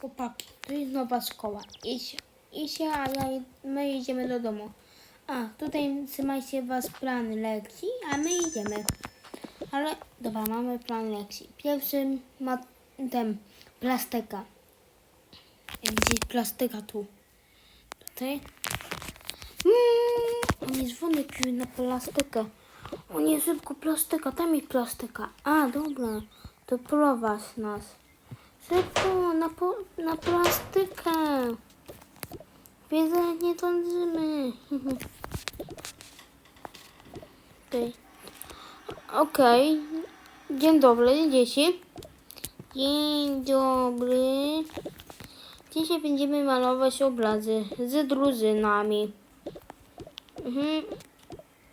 Chłopaki, to jest nowa szkoła. Idź, a ja, my idziemy do domu. A, tutaj trzymajcie was plan lekcji, a my idziemy. Ale, dobra, mamy plan lekcji. Pierwszy ma ten, plastyka. Gdzieś plastyka tu. Tutaj. Mm, on jest dzwonek na plastykę. O nie, szybko plastyka, tam jest plastyka. A, dobra, to prowadź nas. Szybko, na, po, na plastykę. Wiedzę, nie dążymy. Okej. Okej. Dzień dobry, dzieci. Dzień dobry. Dzisiaj będziemy malować obrazy z drużynami. Mhm.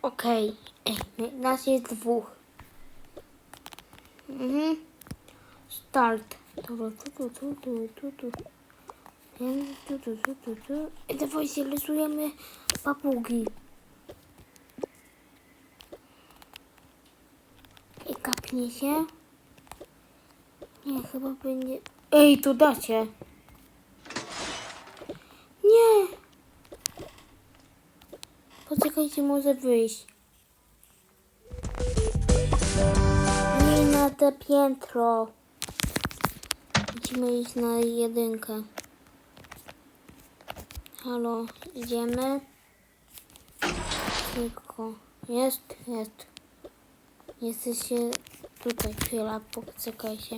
Okej. Ej, nas jest dwóch. Mhm. Start. Dobra, tu, tu, tu, tu, tu, tu. Tu, tu, tu, tu, tu. Ej, Dawajcie, rysujemy papugi. I kapnie się. Nie, chyba będzie... Ej, tu dacie. Nie. Poczekajcie, może wyjść. Nie na te piętro. Musimy iść na jedynkę. Halo, idziemy. Tylko. Jest, jest. Jesteście tutaj. Chwila, poczekajcie.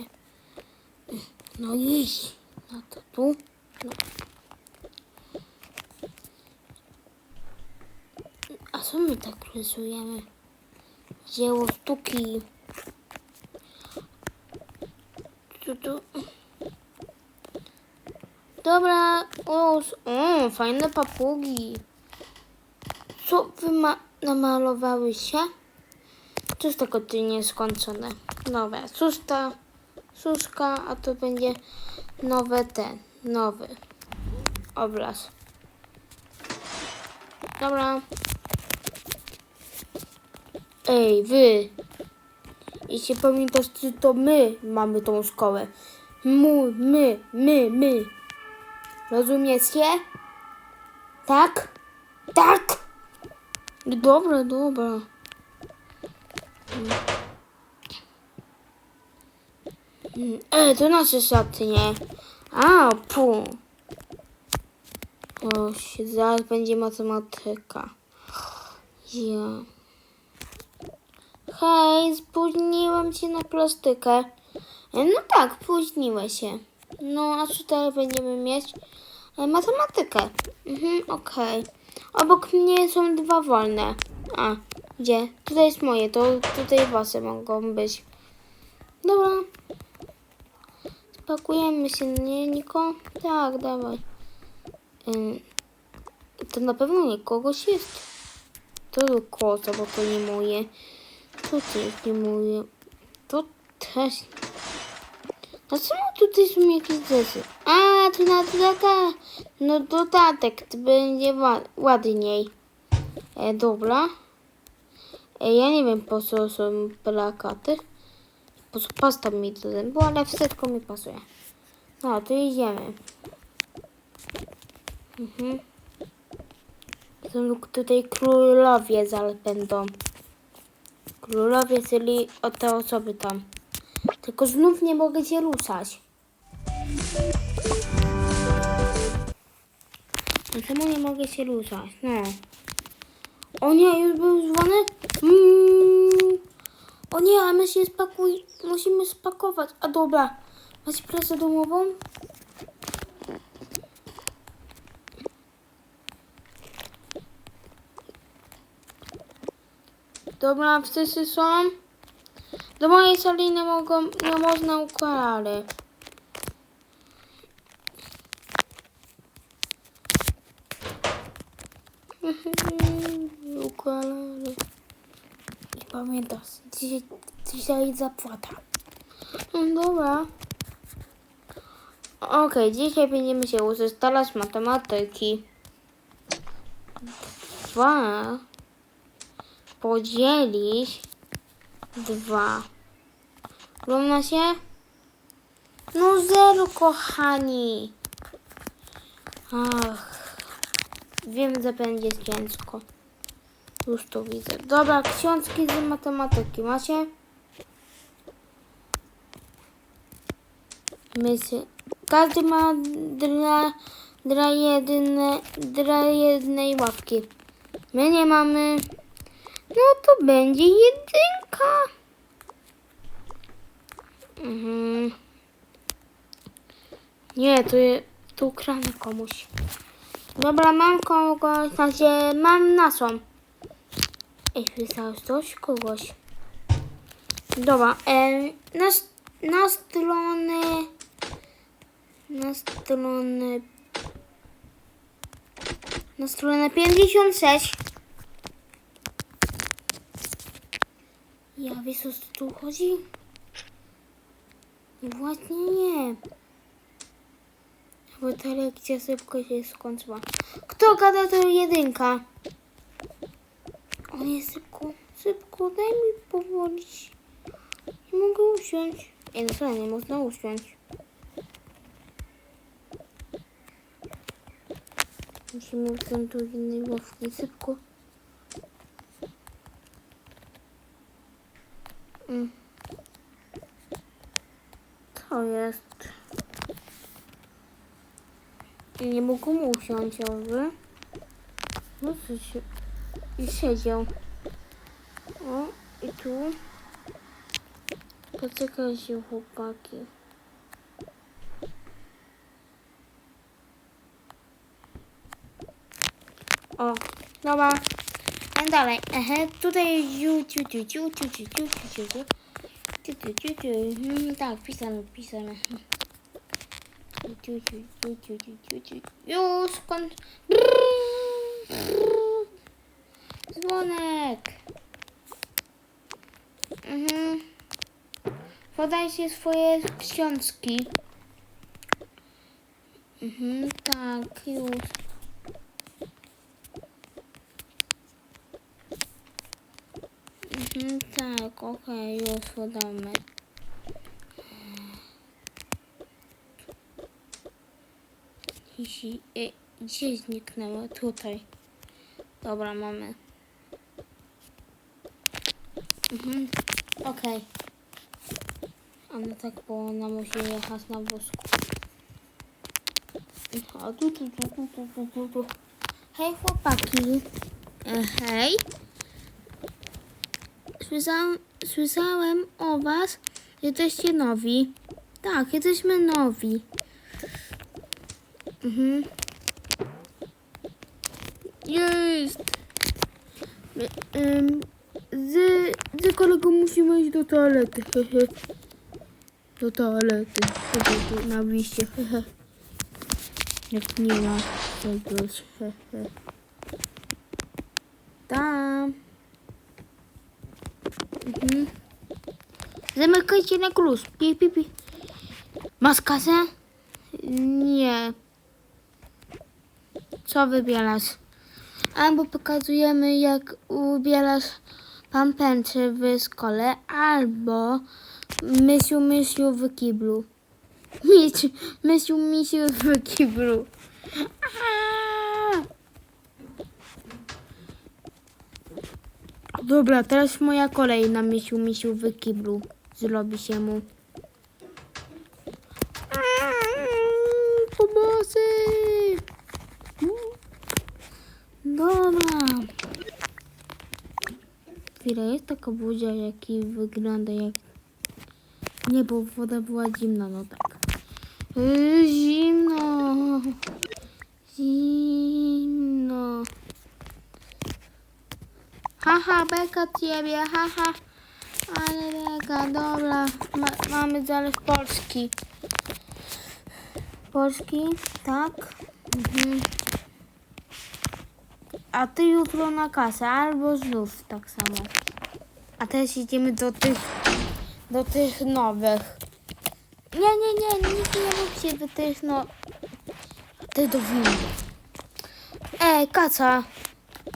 No iść. No to tu. No. A co my tak rysujemy? Dzieło sztuki. Tu, tu. Dobra, o, o, fajne papugi. Co wy ma namalowały się? To jest tylko ty nieskończone. Nowe. Susta, suszka, a to będzie nowe ten, nowy obraz. Dobra. Ej, wy. Jeśli pamiętasz, to my mamy tą szkołę. Mu, my, my, my. Rozumiecie? Tak? Tak! Dobra, dobra. Ej, to nasze szaty, nie? A, pu. O, zaraz będzie matematyka. Ja. Hej, spóźniłam się na plastykę. E, No tak, spóźniłeś się. No, a co teraz będziemy mieć? E, Matematykę. Mhm, okej. Obok mnie są dwa wolne. A, gdzie? Tutaj jest moje, to tutaj wasze mogą być. Dobra. Spakujemy się, nie, Niko? Tak, dawaj. Ym, to na pewno nie kogoś jest. To do kota, bo to nie moje. To też nie moje. To też. A czemu tutaj są jakieś rzeczy? A, to na dodatek. No dodatek, to będzie ładniej. E, dobra. E, ja nie wiem po co są plakaty. Po co pasta mi do zębu, ale wszystko mi pasuje. No, to idziemy. Mhm. Są tutaj królowie będą. Królowie, czyli o te osoby tam. Tylko znów nie mogę się ruszać. No czemu nie mogę się ruszać? No. O nie, już był dzwonek? Mm. O nie, a my się spakuj... Musimy spakować. A dobra. Macie pracę domową? Dobra, wszyscy są. Do mojej sali nie mogą, nie można ukulele. ukulele. I pamiętasz, dzisiaj, dzisiaj zapłata. No dobra. Okej, dzisiaj będziemy się ustalać matematyki. Dwa podzielić dwa. Równa się No zero, kochani. Ach. Wiem, że będzie ciężko. Już to widzę. Dobra, książki z matematyki macie? Myślę. Każdy ma dla, dla, jedne, dla jednej ławki. My nie mamy. No to będzie jedynka. Mhm. Nie, to, je, to ukradnę komuś. Dobra, mam kogoś, znaczy mam nasłam. Ej, wysłałeś coś? Kogoś. Dobra, e, na, na stronę, na stronę, na stronę 56. Ja wiesz o co tu chodzi? No Właśnie nie. Bo ta lekcja szybko się skończyła. Kto gada to jedynka? Nie, szybko, szybko, daj mi powolić. Nie mogę usiąść. Ej, no co, nie można usiąść. Musimy usiąść do innej ławki. Szybko. Mm. Co jest? Nie mogą usiąść, oby. No co się... I siedział. O, i tu. Poczekajcie, chłopaki. O, dobra. A dalej. Ehe, tutaj ciu, ciu, ciu, ciu, ciu, ciu, ciu, ciu, ciu, ciu. Ciu, ciu, ciu. Hmm, Tak, pisane, pisane. Ciu, ciu, ciu, ciu, ciu, ciu, ciu, ciu. Już, skąd... Dzwonek. Mhm. Podajcie swoje książki. Mhm, tak, już. Mhm, tak, okej, już podamy. Gdzie zniknęło? Tutaj. Dobra, mamy. Mhm, okej. A no tak, bo ona musi jechać na wózku. A tu, tu, tu, tu, tu, tu, tu, tu. Hej chłopaki. E, hej. Słyszałam, słyszałem o was, jesteście nowi. Tak, jesteśmy nowi. Mhm. Jest. Ym, z, z kolegą musimy iść do toalety. Do toalety. Na wyjście. Jak nie ma czegoś. Tam. Mhm. Zamykajcie na klucz. Pi, pi, pi. Masz kasę? Nie. Co wybierasz? Albo pokazujemy, jak ubierasz pampenty w szkole, albo mysiu, mysiu w kiblu. Misiu, mysiu, misiu w kiblu. Dobra, teraz moja kolej na misiu, misiu w kiblu. Zrobi się mu. Aaaa, Pomocy! Dobra. Chwila, jest taka buzia, jaki wygląda jak... Nie, bo woda była zimna, no tak. Yy, zimno. Zimno. Haha, beka ciebie, haha. Ale beka, dobra. Ma, mamy zalew Polski. Polski, tak. Mhm. A ty jutro na kasę, albo znów tak samo. A teraz idziemy do tych, do tych nowych. Nie, nie, nie, nic nie mówcie do tych no... Ty do windy. Ej, kasa.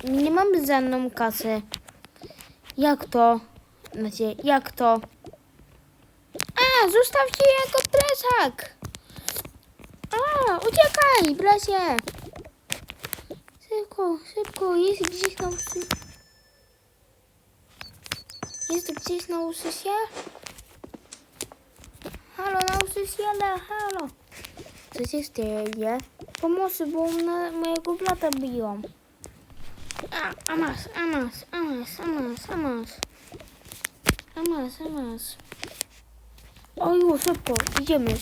Nie mamy żadną kasę. Jak to? Znaczy, jak to? A, zostawcie jego plecak! A, uciekaj, bracie! Szybko, szybko, jest gdzieś uszy... Jest gdzieś na usysie? Halo, na usysjele, halo! Co się dzieje? Pomocy, bo na mojego brata biją. A, a masz, a masz, a masz, a masz, a masz. A masz, a masz. O już, szybko, idziemy.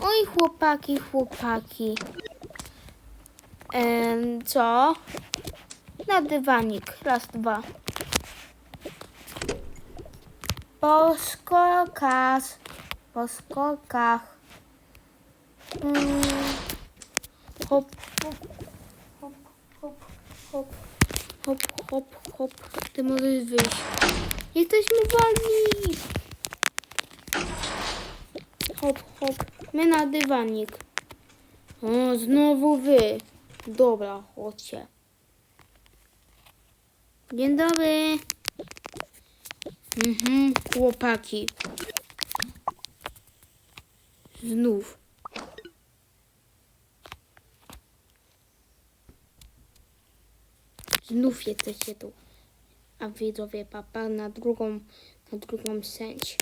Oj, chłopaki, chłopaki. Em, co? Na dywanik. Raz, dwa. Po skokach. Po skokach. Mm. Hop, hop, hop, hop, hop, hop, hop, hop. Ty możesz wyjść. Jesteśmy wolni. Hop, hop. My na dywanik. O, znowu wy. Dobra, chodźcie. Dzień dobry. Mhm, chłopaki. Znów. Znów jesteście tu. A widzowie, papa na drugą, na drugą sęć.